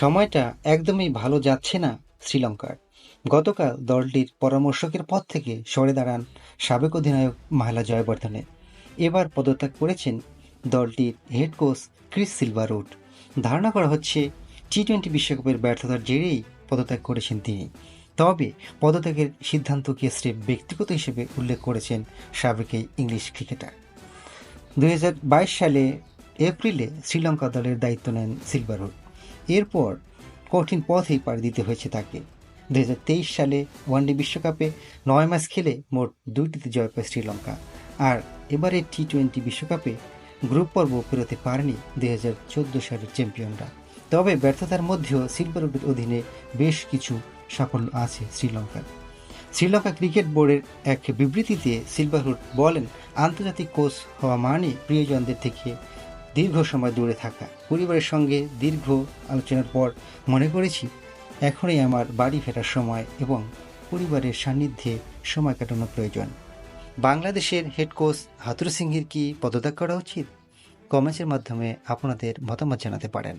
সময়টা একদমই ভালো যাচ্ছে না শ্রীলঙ্কার। গতকাল দলটির পরামর্শকের পদ থেকে সরে দাঁড়ান সাবেক অধিনায়ক মাহলা জয়বর্ধনে। এবার পদত্যাগ করেছেন দলটির হেড কোচ ক্রিস সিলভারউড। ধারণা করা হচ্ছে টি টোয়েন্টি বিশ্বকাপের ব্যর্থতার জেরেই পদত্যাগ করেছেন তিনি। তবে পদত্যাগের সিদ্ধান্তকে স্রেফ ব্যক্তিগত হিসেবে উল্লেখ করেছেন সাবেক এই ইংলিশ ক্রিকেটার। দু হাজার বাইশ সালে এপ্রিলে শ্রীলঙ্কা দলের দায়িত্ব নেন সিলভারউড। এরপর কঠিন পথেই পাড়ি দিতে হয়েছে তাকে। দুই হাজার তেইশ সালে ওয়ানডে বিশ্বকাপে নয় ম্যাচ খেলে মোট দুইটিতে জয় পায় শ্রীলঙ্কা। আর এবারে টি টোয়েন্টি বিশ্বকাপে গ্রুপ পর্ব পেরোতে পারেনি দুই হাজার চোদ্দ সালের চ্যাম্পিয়নরা। তবে ব্যর্থতার মধ্যেও সিলভারউডের অধীনে বেশ কিছু সাফল্য আছে শ্রীলঙ্কার। শ্রীলঙ্কা ক্রিকেট বোর্ডের এক বিবৃতিতে সিলভারউড বলেন, আন্তর্জাতিক কোচ হওয়া মানে প্রিয়জনদের থেকে দীর্ঘ সময় দূরে থাকা। পরিবারের সঙ্গে দীর্ঘ আলোচনার পর মনে করেছি, এখনই আমার বাড়ি ফেরার সময় এবং পরিবারের সান্নিধ্যে সময় কাটানো প্রয়োজন। বাংলাদেশের হেড কোচ হাতুর সিংহের কি পদত্যাগ করা উচিত? কমেন্টের মাধ্যমে আপনাদের মতামত জানাতে পারেন।